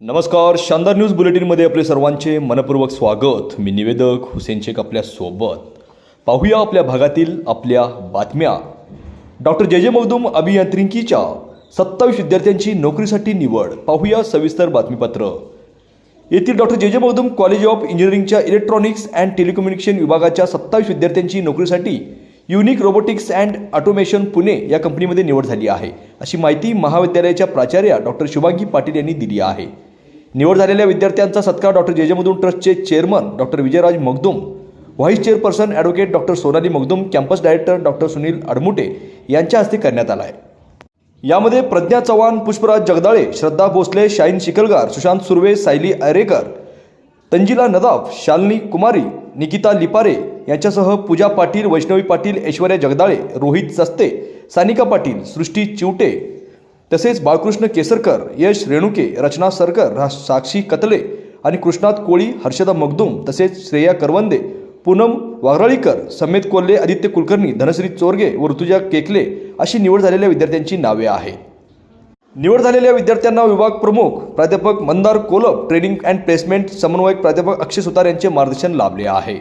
नमस्कार शानदार न्यूज बुलेटिनमध्ये आपले सर्वांचे मनपूर्वक स्वागत. मी निवेदक हुसेन शेख आपल्यासोबत पाहूया आपल्या भागातील आपल्या बातम्या. डॉक्टर जे जे मगदूम अभियांत्रिकीच्या सत्तावीस विद्यार्थ्यांची नोकरीसाठी निवड. पाहूया सविस्तर बातमीपत्र. येथील doctor J J Magdum college of इंजिनिअरिंगच्या इलेक्ट्रॉनिक्स अँड टेलिकम्युनिकेशन विभागाच्या सत्तावीस विद्यार्थ्यांची नोकरीसाठी unique robotics and automation Pune या कंपनीमध्ये निवड झाली आहे. अशी माहिती महाविद्यालयाच्या प्राचार्या डॉक्टर शुभांगी पाटील यांनी दिली आहे. निवड झालेल्या विद्यार्थ्यांचा सत्कार डॉक्टर जे जे मगदूम ट्रस्टचे chairman doctor Vijayraj Magdum vice chairperson advocate doctor Sonali Magdum campus director doctor Sunil Admute यांच्या हस्ते करण्यात आला आहे यामध्ये प्रज्ञा चव्हाण पुष्पराज जगदाळे श्रद्धा भोसले शाईन शिकलगार सुशांत सुर्वे सायली अरेकर तंजिला नदाफ शालिनी कुमारी निकिता लिपारे यांच्यासह पूजा पाटील वैष्णवी पाटील ऐश्वर्या जगदाळे रोहित सस्ते सानिका पाटील सृष्टी चिवटे तसेच बाळकृष्ण केसरकर यश रेणुके रचना सरकर साक्षी कतले आणि कृष्णात कोळी हर्षदा मगदुम तसेच श्रेया करवंदे पूनम वाघराळीकर समेत कोल्हे आदित्य कुलकर्णी धनश्री चोरगे व ऋतुजा केकले अशी निवड झालेल्या विद्यार्थ्यांची नावे आहेत. निवड झालेल्या विद्यार्थ्यांना विभाग प्रमुख प्राध्यापक Mandar Kolap training and placement समन्वयक प्राध्यापक अक्षय सुतार यांचे मार्गदर्शन लाभले आहे.